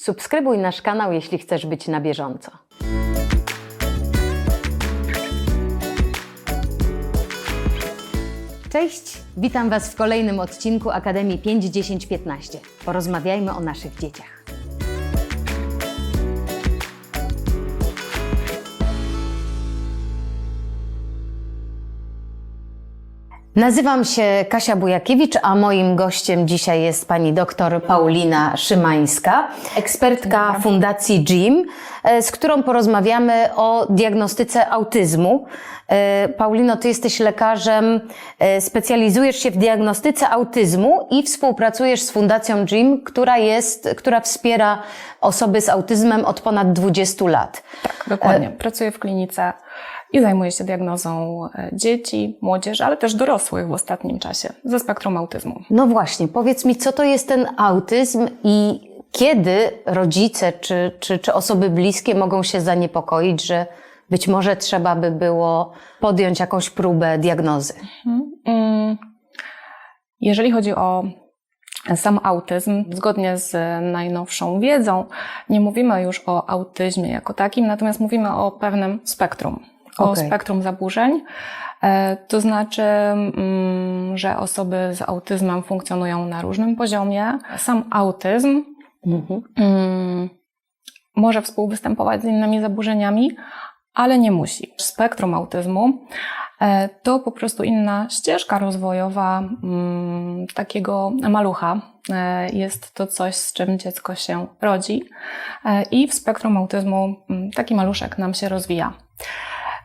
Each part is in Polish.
Subskrybuj nasz kanał, jeśli chcesz być na bieżąco. Cześć, witam Was w kolejnym odcinku Akademii 5, 10, 15. Porozmawiajmy o naszych dzieciach. Nazywam się Kasia Bujakiewicz, a moim gościem dzisiaj jest pani doktor Paulina Szymańska, ekspertka Fundacji JIM, e, z którą porozmawiamy o diagnostyce autyzmu. E, Paulino, ty jesteś lekarzem, e, specjalizujesz się w diagnostyce autyzmu i współpracujesz z Fundacją JIM, która jest, która wspiera osoby z autyzmem od ponad 20 lat. Tak, dokładnie. Pracuję w klinice i zajmuję się diagnozą e, dzieci, młodzieży, ale też dorosłych w ostatnim czasie ze spektrum autyzmu. No właśnie, powiedz mi, co to jest ten autyzm i kiedy rodzice czy, czy, czy osoby bliskie mogą się zaniepokoić, że być może trzeba by było podjąć jakąś próbę diagnozy? Mm, Jeżeli chodzi o sam autyzm, zgodnie z najnowszą wiedzą, nie mówimy już o autyzmie jako takim, natomiast mówimy o pewnym spektrum, o Okej. spektrum zaburzeń. E, To znaczy, mm, że osoby z autyzmem funkcjonują na różnym poziomie. Sam autyzm Mhm. mm, może współwystępować z innymi zaburzeniami, ale nie musi. Spektrum autyzmu e, to po prostu inna ścieżka rozwojowa mm, takiego malucha. E, Jest to coś, z czym dziecko się rodzi i w spektrum autyzmu taki maluszek nam się rozwija.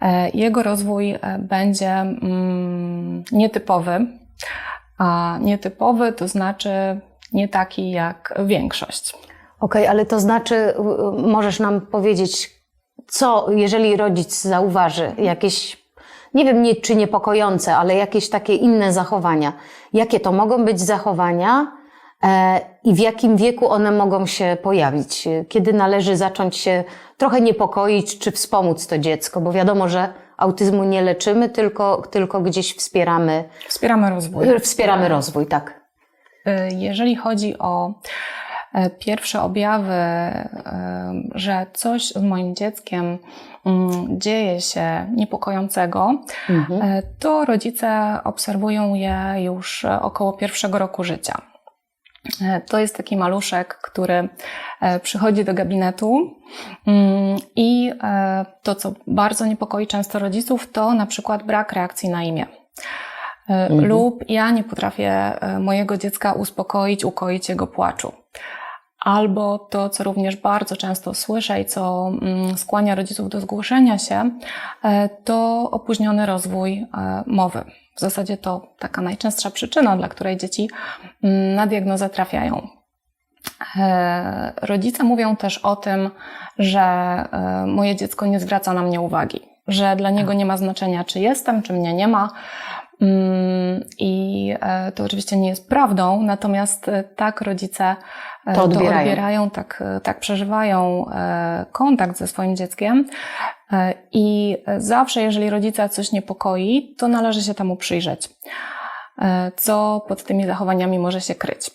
E, Jego rozwój e, będzie mm, nietypowy, a nietypowy to znaczy nie taki jak większość. Okej, ale to znaczy, możesz nam powiedzieć, co, jeżeli rodzic zauważy jakieś, nie wiem, nie, czy niepokojące, ale jakieś takie inne zachowania. Jakie to mogą być zachowania i w jakim wieku one mogą się pojawić? Kiedy należy zacząć się trochę niepokoić, czy wspomóc to dziecko? Bo wiadomo, że autyzmu nie leczymy, tylko, tylko gdzieś wspieramy, Wspieramy rozwój. wspieramy rozwój, tak. Y, Jeżeli chodzi o e, pierwsze objawy, e, że coś z moim dzieckiem mm, dzieje się niepokojącego, Mhm. e, to rodzice obserwują je już e, około pierwszego roku życia. E, To jest taki maluszek, który e, przychodzi do gabinetu mm, i e, to, co bardzo niepokoi często rodziców, to na przykład brak reakcji na imię. Mhm. Lub ja nie potrafię mojego dziecka uspokoić, ukoić jego płaczu. Albo to, co również bardzo często słyszę i co mm, skłania rodziców do zgłoszenia się, e, to opóźniony rozwój e, mowy. W zasadzie to taka najczęstsza przyczyna, dla której dzieci mm, na diagnozę trafiają. E, Rodzice mówią też o tym, że moje dziecko nie zwraca na mnie uwagi, że dla niego nie ma znaczenia, czy jestem, czy mnie nie ma. Mm, I e, to oczywiście nie jest prawdą, natomiast e, tak rodzice e, To odbierają. odbierają tak, tak przeżywają kontakt ze swoim dzieckiem. I zawsze, jeżeli rodzica coś niepokoi, to należy się temu przyjrzeć. Co pod tymi zachowaniami może się kryć?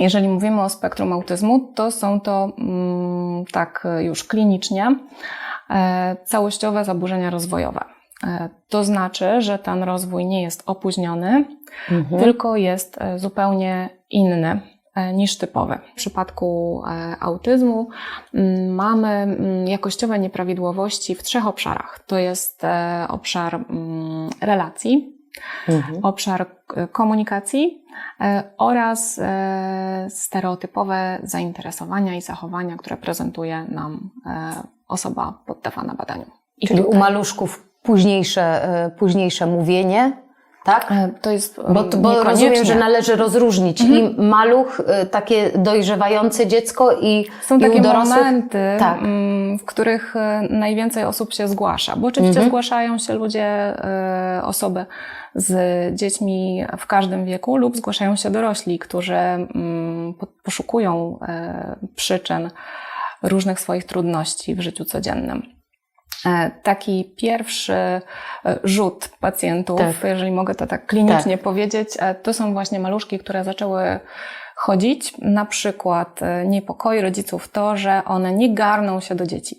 Jeżeli mówimy o spektrum autyzmu, to są to mm, tak już klinicznie całościowe zaburzenia rozwojowe. E, To znaczy, że ten rozwój nie jest opóźniony, Mhm. tylko jest e, zupełnie inny e, niż typowy. W przypadku autyzmu mm, mamy mm, jakościowe nieprawidłowości w trzech obszarach. To jest obszar mm, relacji, Mhm. obszar komunikacji oraz stereotypowe zainteresowania i zachowania, które prezentuje nam osoba poddawana badaniu. I Czyli u tutaj- maluszków późniejsze, e, późniejsze mówienie, tak? E, To jest Bo, mm, bo rozumiem, że należy rozróżnić i maluch, e, takie dojrzewające dziecko i, Są i takie dorosłych. momenty, Tak. mm, w których najwięcej osób się zgłasza, bo oczywiście Mhm. zgłaszają się ludzie, osoby z dziećmi w każdym wieku lub zgłaszają się dorośli, którzy mm, po- poszukują przyczyn różnych swoich trudności w życiu codziennym. E, Taki pierwszy e, rzut pacjentów, Tak. jeżeli mogę to tak klinicznie powiedzieć, e, to są właśnie maluszki, które zaczęły chodzić. Na przykład niepokoi rodziców to, że one nie garną się do dzieci,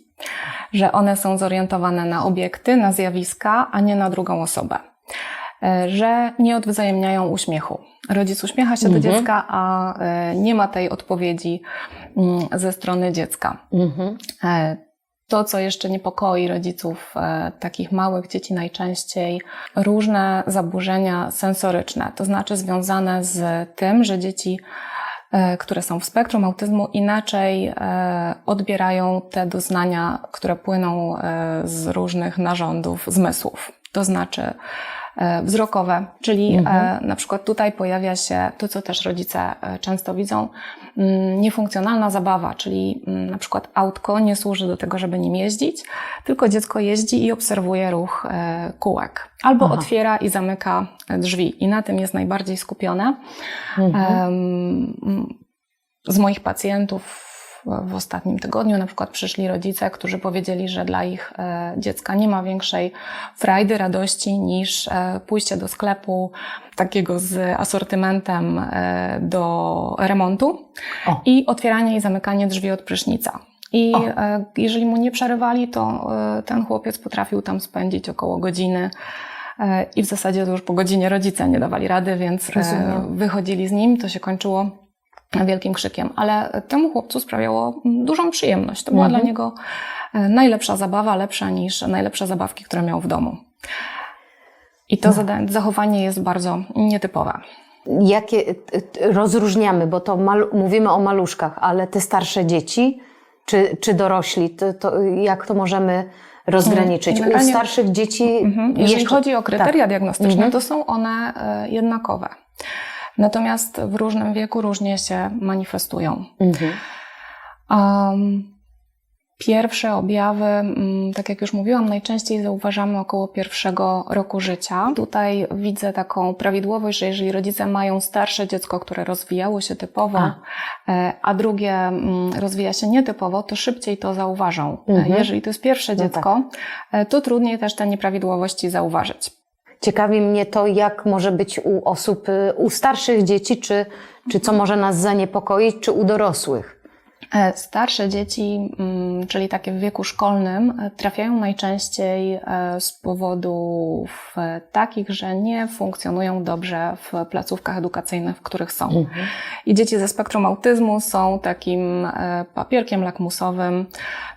że one są zorientowane na obiekty, na zjawiska, a nie na drugą osobę. Że nie odwzajemniają uśmiechu. Rodzic uśmiecha się do Mhm. dziecka, a nie ma tej odpowiedzi mm, ze strony dziecka. Mhm. To, co jeszcze niepokoi rodziców e, takich małych dzieci najczęściej, różne zaburzenia sensoryczne, to znaczy związane z tym, że dzieci, e, które są w spektrum autyzmu, inaczej e, odbierają te doznania, które płyną e, z różnych narządów zmysłów. To znaczy wzrokowe, czyli Mhm. e, na przykład tutaj pojawia się to, co też rodzice e, często widzą, mm, niefunkcjonalna zabawa, czyli mm, na przykład autko nie służy do tego, żeby nim jeździć, tylko dziecko jeździ i obserwuje ruch e, kółek. Albo Aha. otwiera i zamyka e, drzwi i na tym jest najbardziej skupione. Mhm. Z moich pacjentów w ostatnim tygodniu na przykład przyszli rodzice, którzy powiedzieli, że dla ich e, dziecka nie ma większej frajdy, radości niż e, pójście do sklepu takiego z asortymentem e, do remontu O. i otwieranie i zamykanie drzwi od prysznica. I O. jeżeli mu nie przerywali, to ten chłopiec potrafił tam spędzić około godziny. I w zasadzie to już po godzinie rodzice nie dawali rady, więc Rozumiem. wychodzili z nim, to się kończyło wielkim krzykiem. Ale temu chłopcu sprawiało mm, dużą przyjemność. To była Mhm. dla niego e, najlepsza zabawa, lepsza niż najlepsze zabawki, które miał w domu. I to No. zachowanie jest bardzo nietypowe. Jakie rozróżniamy, bo to mal, mówimy o maluszkach, ale te starsze dzieci czy, czy dorośli, to, to jak to możemy rozgraniczyć? U starszych dzieci. Mhm. Jeżeli jeszcze- chodzi o kryteria tak. diagnostyczne, Mhm. to są one e, jednakowe. Natomiast w różnym wieku różnie się manifestują. Mhm. Um, pierwsze objawy, mm, tak jak już mówiłam, najczęściej zauważamy około pierwszego roku życia. Tutaj widzę taką prawidłowość, że jeżeli rodzice mają starsze dziecko, które rozwijało się typowo, A. e, a drugie mm, rozwija się nietypowo, to szybciej to zauważą. E, Mhm. Jeżeli to jest pierwsze No dziecko, e, to trudniej też te nieprawidłowości zauważyć. Ciekawi mnie to, jak może być u osób, y, u starszych dzieci, czy, czy co może nas zaniepokoić, czy u dorosłych. E, Starsze dzieci, mm, czyli takie w wieku szkolnym, e, trafiają najczęściej e, z powodów takich, że nie funkcjonują dobrze w placówkach edukacyjnych, w których są. Mhm. I dzieci ze spektrum autyzmu są takim papierkiem lakmusowym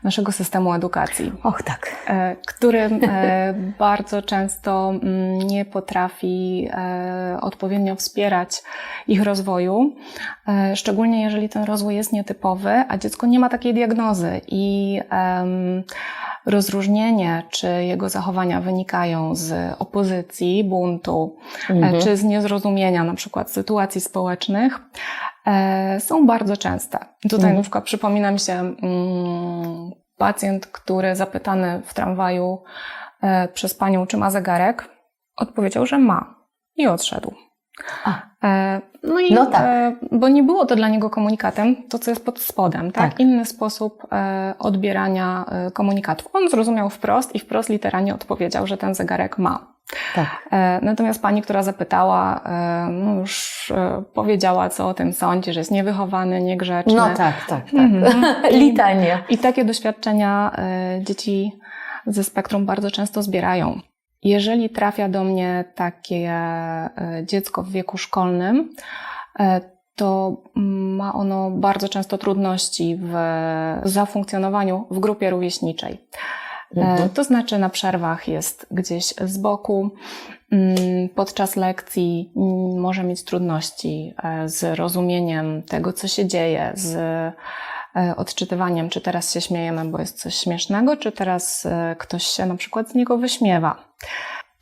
naszego systemu edukacji Och tak. który bardzo często mm, nie potrafi odpowiednio wspierać ich rozwoju, szczególnie jeżeli ten rozwój jest nietypowy, a dziecko nie ma takiej diagnozy i em, rozróżnienie, czy jego zachowania wynikają z opozycji, buntu, e, Mhm. czy z niezrozumienia na przykład sytuacji społecznych, e, są bardzo częste. Tutaj Mhm. na przykład przypomina mi się mm, pacjent, który zapytany w tramwaju e, przez panią, czy ma zegarek, odpowiedział, że ma i odszedł. E, no i No tak. e, bo nie było to dla niego komunikatem, to co jest pod spodem, tak? Tak. Inny sposób e, odbierania komunikatów. On zrozumiał wprost i wprost literalnie odpowiedział, że ten zegarek ma. tak. Natomiast pani, która zapytała, no już powiedziała, co o tym sądzi, że jest niewychowany, niegrzeczny. No tak, tak, tak. Mhm. Litanie. I takie doświadczenia dzieci ze spektrum bardzo często zbierają. Jeżeli trafia do mnie takie e, dziecko w wieku szkolnym, e, to ma ono bardzo często trudności w zafunkcjonowaniu w grupie rówieśniczej. E, Mhm. To znaczy na przerwach jest gdzieś z boku, mm, podczas lekcji może mieć trudności z rozumieniem tego, co się dzieje, z odczytywaniem, czy teraz się śmiejemy, bo jest coś śmiesznego, czy teraz e, ktoś się na przykład z niego wyśmiewa.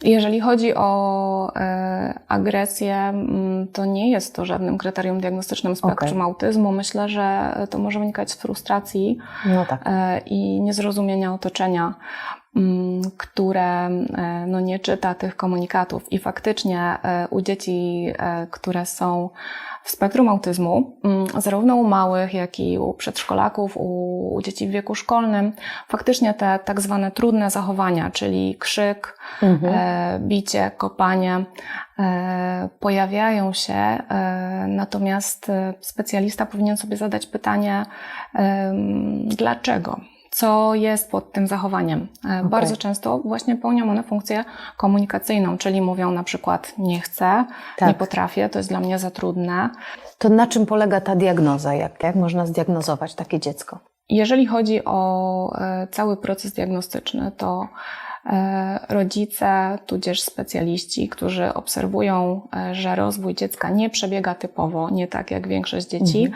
Jeżeli chodzi o e, agresję, mm, to nie jest to żadnym kryterium diagnostycznym spektrum autyzmu. Myślę, że to może wynikać z frustracji No tak. e, i niezrozumienia otoczenia. mm, które e, no, nie czyta tych komunikatów. I faktycznie e, u dzieci, e, które są w spektrum autyzmu, mm, zarówno u małych, jak i u przedszkolaków, u, dzieci w wieku szkolnym, faktycznie te tak zwane trudne zachowania, czyli krzyk, Mhm. e, bicie, kopanie, e, pojawiają się, e, natomiast e, specjalista powinien sobie zadać pytanie, dlaczego? Co jest pod tym zachowaniem? E, Bardzo często właśnie pełnią one funkcję komunikacyjną, czyli mówią na przykład nie chcę, Tak. nie potrafię, to jest dla mnie za trudne. To na czym polega ta diagnoza? Jak, jak można zdiagnozować takie dziecko? Jeżeli chodzi o e, cały proces diagnostyczny, to e, rodzice, tudzież specjaliści, którzy obserwują, że rozwój dziecka nie przebiega typowo, nie tak jak większość dzieci, e,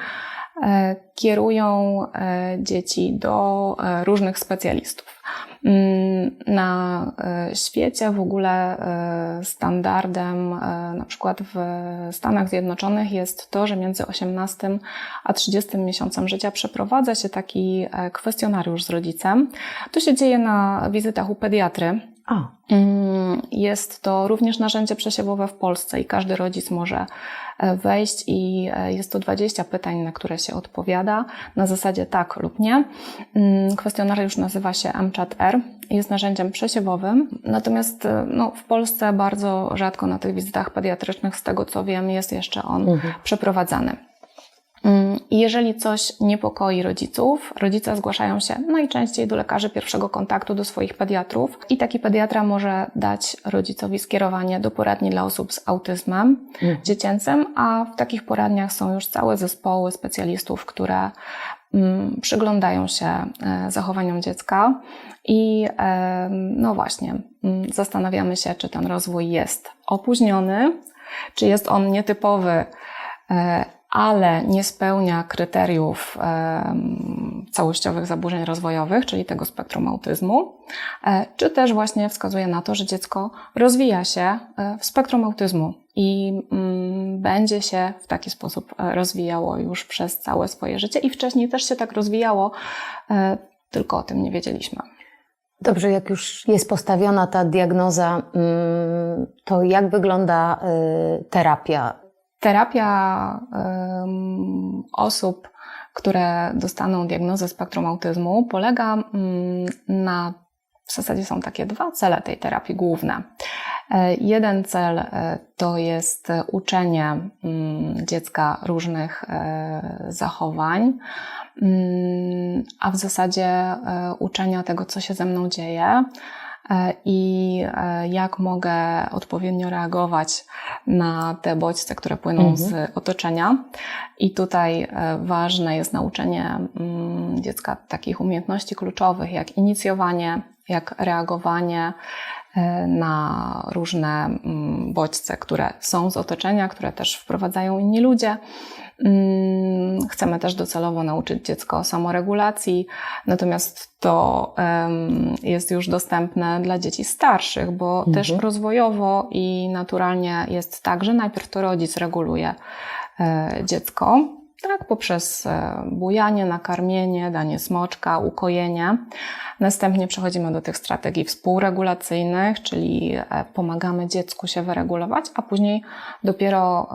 kierują e, dzieci do e, różnych specjalistów. Mm, Na e, świecie w ogóle e, standardem, e, na przykład w Stanach Zjednoczonych, jest to, że między 18 a 30 miesiącem życia przeprowadza się taki e, kwestionariusz z rodzicem. To się dzieje na wizytach u pediatry. Mm, Jest to również narzędzie przesiewowe w Polsce i każdy rodzic może e, wejść i e, jest to 20 pytań, na które się odpowiada na zasadzie tak lub nie. Mm, Kwestionariusz nazywa się MCHAT-R jest narzędziem przesiewowym, natomiast e, no, w Polsce bardzo rzadko na tych wizytach pediatrycznych, z tego co wiem, jest jeszcze on Mhm. przeprowadzany. Mm, jeżeli coś niepokoi rodziców, rodzice zgłaszają się najczęściej do lekarzy pierwszego kontaktu, do swoich pediatrów i taki pediatra może dać rodzicowi skierowanie do poradni dla osób z autyzmem Mhm. dziecięcym, a w takich poradniach są już całe zespoły specjalistów, które mm, przyglądają się e, zachowaniom dziecka i e, no właśnie, mm, zastanawiamy się, czy ten rozwój jest opóźniony, czy jest on nietypowy, e, ale nie spełnia kryteriów całościowych zaburzeń rozwojowych, czyli tego spektrum autyzmu, e, czy też właśnie wskazuje na to, że dziecko rozwija się e, w spektrum autyzmu i mm, będzie się w taki sposób e, rozwijało już przez całe swoje życie i wcześniej też się tak rozwijało, tylko o tym nie wiedzieliśmy. Dobrze, jak już jest postawiona ta diagnoza, mm, to jak wygląda y, terapia? Terapia em, osób, które dostaną diagnozę spektrum autyzmu, polega mm, na w zasadzie są takie dwa cele tej terapii główne. E, Jeden cel e, to jest uczenie mm, dziecka różnych e, zachowań, mm, a w zasadzie uczenia tego, co się ze mną dzieje i e, jak mogę odpowiednio reagować na te bodźce, które płyną Mhm. z otoczenia. I tutaj e, ważne jest nauczenie mm, dziecka takich umiejętności kluczowych, jak inicjowanie, jak reagowanie e, na różne mm, bodźce, które są z otoczenia, które też wprowadzają inni ludzie. Mm, Chcemy też docelowo nauczyć dziecko samoregulacji, natomiast to jest już dostępne dla dzieci starszych, bo Mhm. też rozwojowo i naturalnie jest tak, że najpierw to rodzic reguluje e, dziecko, tak, poprzez e, bujanie, nakarmienie, danie smoczka, ukojenie. Następnie przechodzimy do tych strategii współregulacyjnych, czyli e, pomagamy dziecku się wyregulować, a później dopiero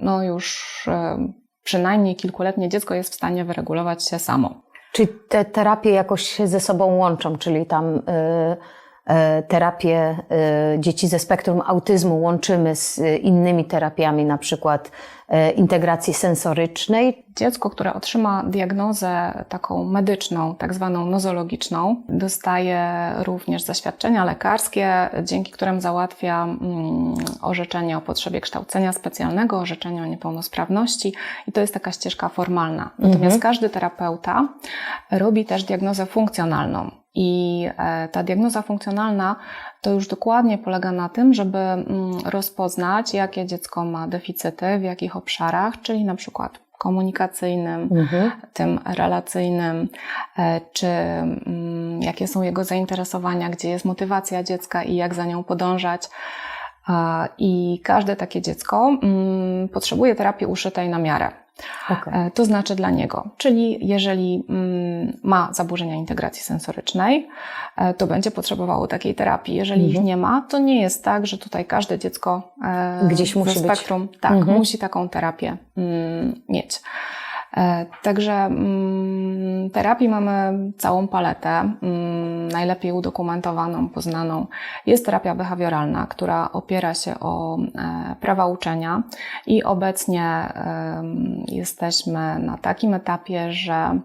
no już em, przynajmniej kilkuletnie dziecko jest w stanie wyregulować się samo. Czy te terapie jakoś się ze sobą łączą, czyli tam y, y, terapię y, dzieci ze spektrum autyzmu łączymy z y, innymi terapiami, na przykład integracji sensorycznej? Dziecko, które otrzyma diagnozę taką medyczną, tak zwaną nozologiczną, dostaje również zaświadczenia lekarskie, dzięki którym załatwia mm, orzeczenie o potrzebie kształcenia specjalnego, orzeczenie o niepełnosprawności i to jest taka ścieżka formalna. Natomiast Mhm. każdy terapeuta robi też diagnozę funkcjonalną. I e, ta diagnoza funkcjonalna to już dokładnie polega na tym, żeby mm, rozpoznać, jakie dziecko ma deficyty, w jakich obszarach, czyli na przykład komunikacyjnym, Mhm. tym relacyjnym, e, czy mm, jakie są jego zainteresowania, gdzie jest motywacja dziecka i jak za nią podążać. A, I każde takie dziecko mm, potrzebuje terapii uszytej na miarę. Okej. E, To znaczy dla niego. Czyli jeżeli mm, ma zaburzenia integracji sensorycznej, e, to będzie potrzebowało takiej terapii. Jeżeli ich Mhm. nie ma, to nie jest tak, że tutaj każde dziecko e, Gdzieś musi być. spektrum tak, Mhm. musi taką terapię mm, mieć. Także mm, terapii mamy całą paletę, najlepiej udokumentowaną, poznaną. Jest terapia behawioralna, która opiera się o e, prawa uczenia i obecnie jesteśmy na takim etapie, że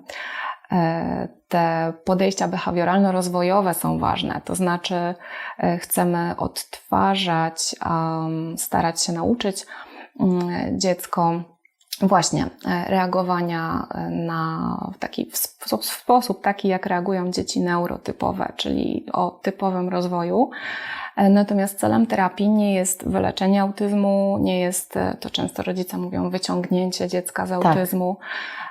e, te podejścia behawioralno-rozwojowe są ważne, to znaczy e, chcemy odtwarzać, starać się nauczyć mm, dziecko właśnie e, reagowania e, na w taki w sp- w sposób taki, jak reagują dzieci neurotypowe, czyli o typowym rozwoju. E, Natomiast celem terapii nie jest wyleczenie autyzmu, nie jest, to często rodzice mówią, wyciągnięcie dziecka z Tak. autyzmu, e,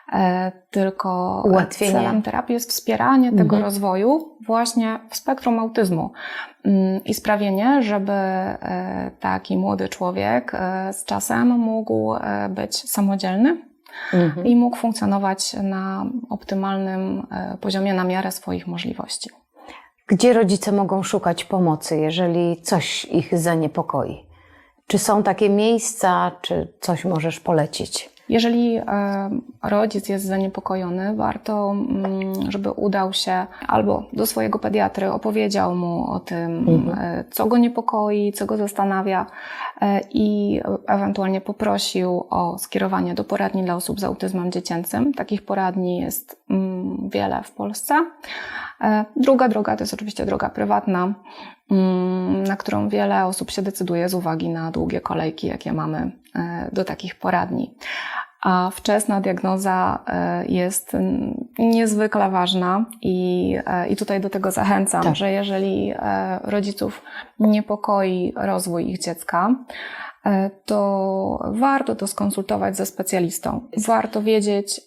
tylko e, Ułatwienie. celem terapii jest wspieranie tego Mhm. rozwoju właśnie w spektrum autyzmu Mm, i sprawienie, żeby e, taki młody człowiek e, z czasem mógł być samodzielny Mhm. i mógł funkcjonować na optymalnym poziomie na miarę swoich możliwości. Gdzie rodzice mogą szukać pomocy, jeżeli coś ich zaniepokoi? Czy są takie miejsca, czy coś możesz polecić? Jeżeli e, rodzic jest zaniepokojony, warto, mm, żeby udał się albo do swojego pediatry, opowiedział mu o tym, Mhm. e, co go niepokoi, co go zastanawia e, i ewentualnie poprosił o skierowanie do poradni dla osób z autyzmem dziecięcym. Takich poradni jest mm, wiele w Polsce. Druga droga to jest oczywiście droga prywatna, mm, na którą wiele osób się decyduje z uwagi na długie kolejki, jakie mamy do takich poradni. A wczesna diagnoza e, jest niezwykle ważna i, e, i tutaj do tego zachęcam, Tak. że jeżeli e, rodziców niepokoi rozwój ich dziecka, e, to warto to skonsultować ze specjalistą. Warto wiedzieć,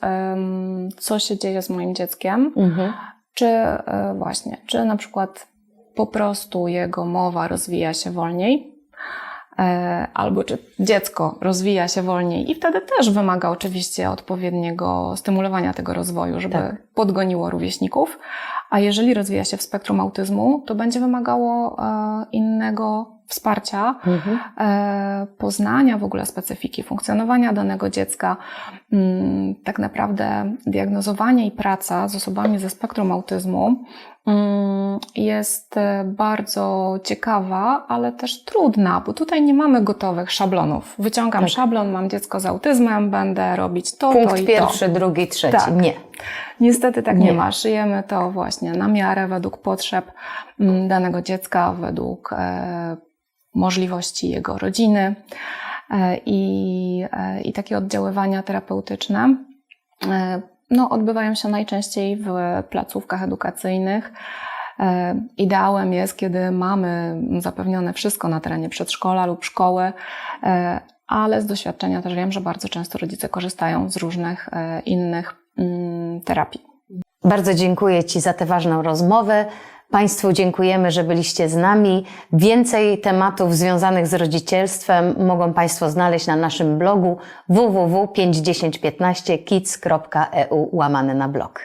co się dzieje z moim dzieckiem, Mhm. czy e, właśnie, czy na przykład po prostu jego mowa rozwija się wolniej, e, albo czy dziecko rozwija się wolniej i wtedy też wymaga oczywiście odpowiedniego stymulowania tego rozwoju, żeby Tak. podgoniło rówieśników. A jeżeli rozwija się w spektrum autyzmu, to będzie wymagało e, innego wsparcia, Mhm. e, poznania w ogóle specyfiki funkcjonowania danego dziecka. Mm, Tak naprawdę diagnozowanie i praca z osobami ze spektrum autyzmu jest e, bardzo ciekawa, ale też trudna, bo tutaj nie mamy gotowych szablonów. Wyciągam Tak. szablon, mam dziecko z autyzmem, będę robić to, to Punkt i pierwszy, drugi, trzeci. Tak. Nie. to. Niestety tak nie. Nie. ma. Szyjemy to właśnie na miarę, według potrzeb mm, danego dziecka, według e, możliwości jego rodziny e, i, e, i takie oddziaływania terapeutyczne e, no, odbywają się najczęściej w placówkach edukacyjnych. E, Ideałem jest, kiedy mamy zapewnione wszystko na terenie przedszkola lub szkoły, e, ale z doświadczenia też wiem, że bardzo często rodzice korzystają z różnych e, innych mm, terapii. Bardzo dziękuję Ci za tę ważną rozmowę. Państwu dziękujemy, że byliście z nami. Więcej tematów związanych z rodzicielstwem mogą Państwo znaleźć na naszym blogu www.51015kids.eu łamane na blog.